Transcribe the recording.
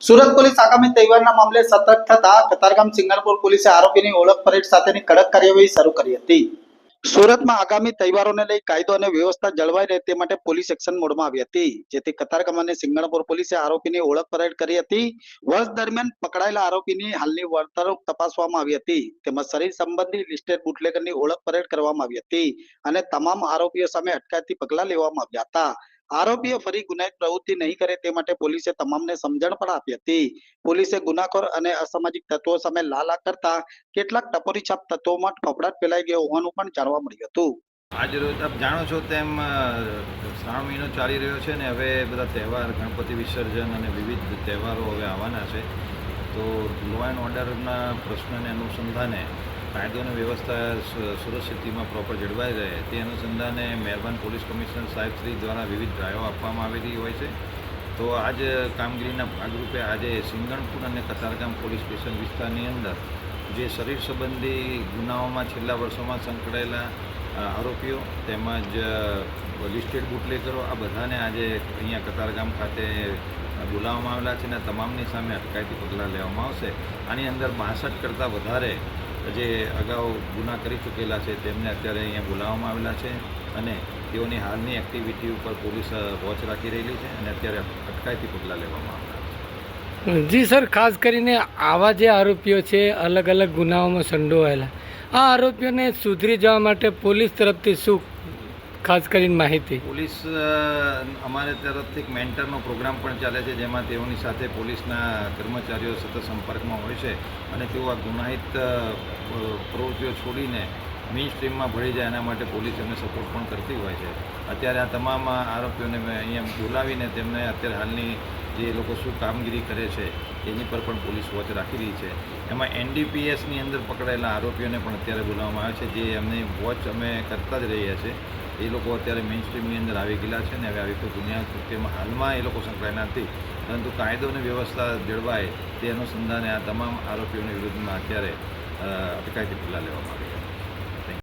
Surat police આગામી તહેવારના મામલે સતર્ક થતા કતારગામ સિંગણપુર પોલીસે આરોપીની ઓળખ પરેડ સાથેની કડક કાર્યવાહી શરૂ કરી હતી. સુરતમાં આગામી તહેવારોને લઈ કાયદો અને વ્યવસ્થા જળવાઈ રહે તે માટે પોલીસ એક્શન મોડમાં આવી હતી, જેથી કતારગામ અને સિંગણપુર પોલીસે આરોપીની ઓળખ પરેડ કરી હતી. વર્ષ દરમિયાન પકડાયેલા આરોપીની હાલની વર્તણૂક તપાસવામાં આવી હતી, તેમજ શરીર સંબંધી લિસ્ટેડ બુટલેગરની ઓળખ પરેડ કરવામાં આવી હતી અને તમામ આરોપીઓ સામે અટકાયતી પગલાં લેવામાં આવ્યા હતા. આરોપીઓ ફરી ગુનાહિત પ્રવૃત્તિ નહીં કરે તે માટે પોલીસે તમામને સમજણ પણ આપી હતી. પોલીસે ગુનાખોર અને અસામાજિક તત્વો સામે લાલા કરતા કેટલાક ટપોરી છાપ તત્વોમાં ફફડાટ ફેલાઈ ગયો હોવાનું પણ જાણવા મળ્યું હતું. આજ રોજ આપ જાણો છો તેમ શ્રાવણ મહિનો ચાલી રહ્યો છે ને હવે બધા તહેવાર, ગણપતિ વિસર્જન અને વિવિધ તહેવારો હવે આવવાના છે. તો લો એન્ડ ઓર્ડરના પ્રશ્નને અનુસંધાને કાયદો અને વ્યવસ્થા સુરક્ષિતિમાં પ્રોપર જળવાઈ રહે. તે અનુસંધાને મહેરબાન પોલીસ કમિશનર સાહેબ શ્રી દ્વારા વિવિધ ડ્રાઈવો આપવામાં આવેલી હોય છે. તો આજ કામગીરીના ભાગરૂપે આજે સિંગણપુર અને કતારગામ પોલીસ સ્ટેશન વિસ્તારની અંદર જે શરીર સંબંધી ગુનાઓમાં છેલ્લા વર્ષોમાં સંકળાયેલા આરોપીઓ તેમજ લિસ્ટેડ બુટલેકરો આ બધાને આજે અહીંયા કતારગામ ખાતે બોલાવવામાં આવેલા છે અને તમામની સામે અટકાયતી પગલાં લેવામાં આવશે. આની અંદર બાસઠ કરતાં વધારે જે અગાઉ ગુના કરી ચૂકેલા છે, તેમને અત્યારે અહીંયા બોલાવવામાં આવેલા છે અને તેઓની હાલની એક્ટિવિટી ઉપર પોલીસ વોચ રાખી રહેલી છે અને અત્યારે અટકાયતી પગલાં લેવામાં આવેલા જી સર, ખાસ કરીને આવા જે આરોપીઓ છે અલગ અલગ ગુનાઓમાં સંડોવાયેલા. આ આરોપીઓને સુધરી જવા માટે પોલીસ તરફથી શું ખાસ કરીને માહિતી. પોલીસ અમારે તરફથી એક મેન્ટરનો પ્રોગ્રામ પણ ચાલે છે, જેમાં તેઓની સાથે પોલીસના કર્મચારીઓ સતત સંપર્કમાં હોય છે અને તેઓ આ ગુનાહિત પ્રવૃત્તિઓ છોડીને મેઇન સ્ટ્રીમમાં ભળી જાય એના માટે પોલીસ એમને સપોર્ટ પણ કરતી હોય છે. અત્યારે આ તમામ આરોપીઓને અહીંયા બોલાવીને તેમને અત્યારે હાલની જે લોકો શું કામગીરી કરે છે એની પર પણ પોલીસ વોચ રાખી રહી છે. એમાં એનડીપીએસની અંદર પકડાયેલા આરોપીઓને પણ અત્યારે બોલાવવામાં આવે છે, જે એમની વોચ અમે કરતા જ રહ્યા છીએ. એ લોકો અત્યારે મેઇન સ્ટ્રીમની અંદર આવી ગયેલા છે ને હવે આવી કોઈ દુનિયા કૃત્યમાં હાલમાં એ લોકો સંકળાયેલા નથી. પરંતુ કાયદો અને વ્યવસ્થા જળવાય તે અનુસંધાને આ તમામ આરોપીઓની વિરુદ્ધમાં અત્યારે અટકાયતી પગલાં લેવામાં આવી છે.